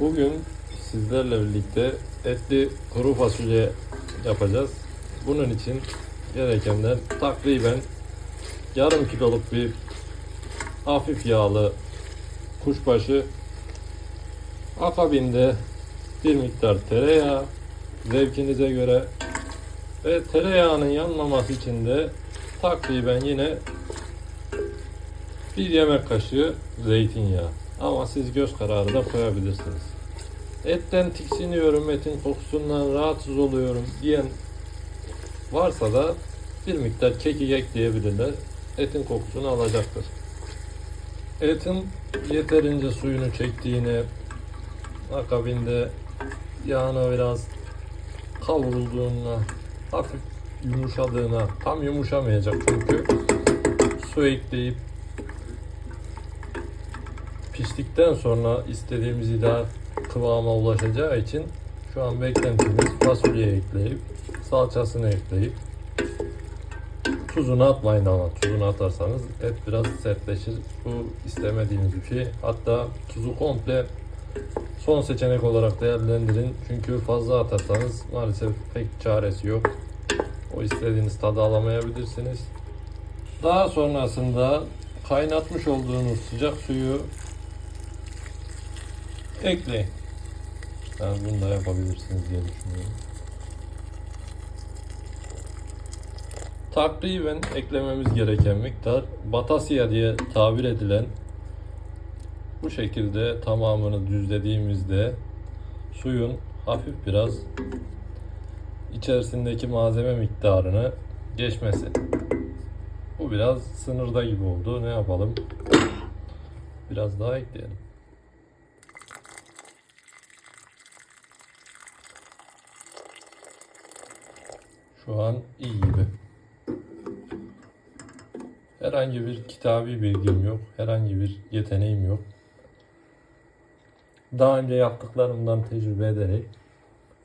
Bugün sizlerle birlikte etli kuru fasulye yapacağız. Bunun için gerekenler takriben yarım kiloluk bir hafif yağlı kuşbaşı akabinde bir miktar tereyağı zevkinize göre ve tereyağının yanmaması için de takriben yine bir yemek kaşığı zeytinyağı. Ama siz göz kararı da koyabilirsiniz. Etten tiksiniyorum, etin kokusundan rahatsız oluyorum diyen varsa da bir miktar kekik ekleyebilirler. Etin kokusunu alacaktır. Etin yeterince suyunu çektiğini, akabinde yağına biraz kavrulduğuna, hafif yumuşadığına, tam yumuşamayacak çünkü su ekleyip piştikten sonra istediğimiz ideal kıvama ulaşacağı için şu an beklentimiz fasulye ekleyip salçasını ekleyip tuzunu atmayın ama tuzunu atarsanız et biraz sertleşir. Bu istemediğimiz bir şey. Hatta tuzu komple son seçenek olarak değerlendirin. Çünkü fazla atarsanız maalesef pek çaresi yok. O istediğiniz tadı alamayabilirsiniz. Daha sonrasında kaynatmış olduğunuz sıcak suyu ekleyin. Yani bunu da yapabilirsiniz diye düşünüyorum. Takriben eklememiz gereken miktar batasya diye tabir edilen bu şekilde tamamını düzlediğimizde suyun hafif biraz içerisindeki malzeme miktarını geçmesi. Bu biraz sınırda gibi oldu. Ne yapalım? Biraz daha ekleyelim. Şu an iyi gibi. Herhangi bir kitabi bilgim yok. Herhangi bir yeteneğim yok. Daha önce yaptıklarımdan tecrübe ederek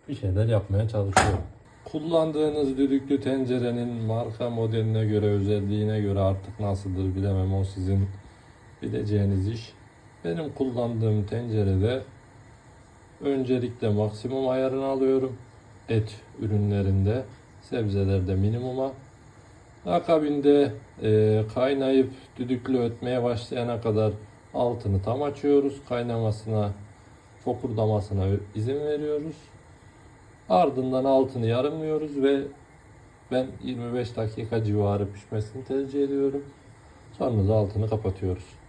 bir şeyler yapmaya çalışıyorum. Kullandığınız düdüklü tencerenin marka modeline göre, özelliğine göre artık nasıldır bilemem o sizin bileceğiniz iş. Benim kullandığım tencerede öncelikle maksimum ayarını alıyorum. Et ürünlerinde, sebzelerde minimuma. Akabinde e, kaynayıp düdüklü ötmeye başlayana kadar altını tam açıyoruz. Kaynamasına, fokurdamasına izin veriyoruz. Ardından altını yarımlıyoruz ve ben 25 dakika civarı pişmesini tercih ediyorum. Sonra da altını kapatıyoruz.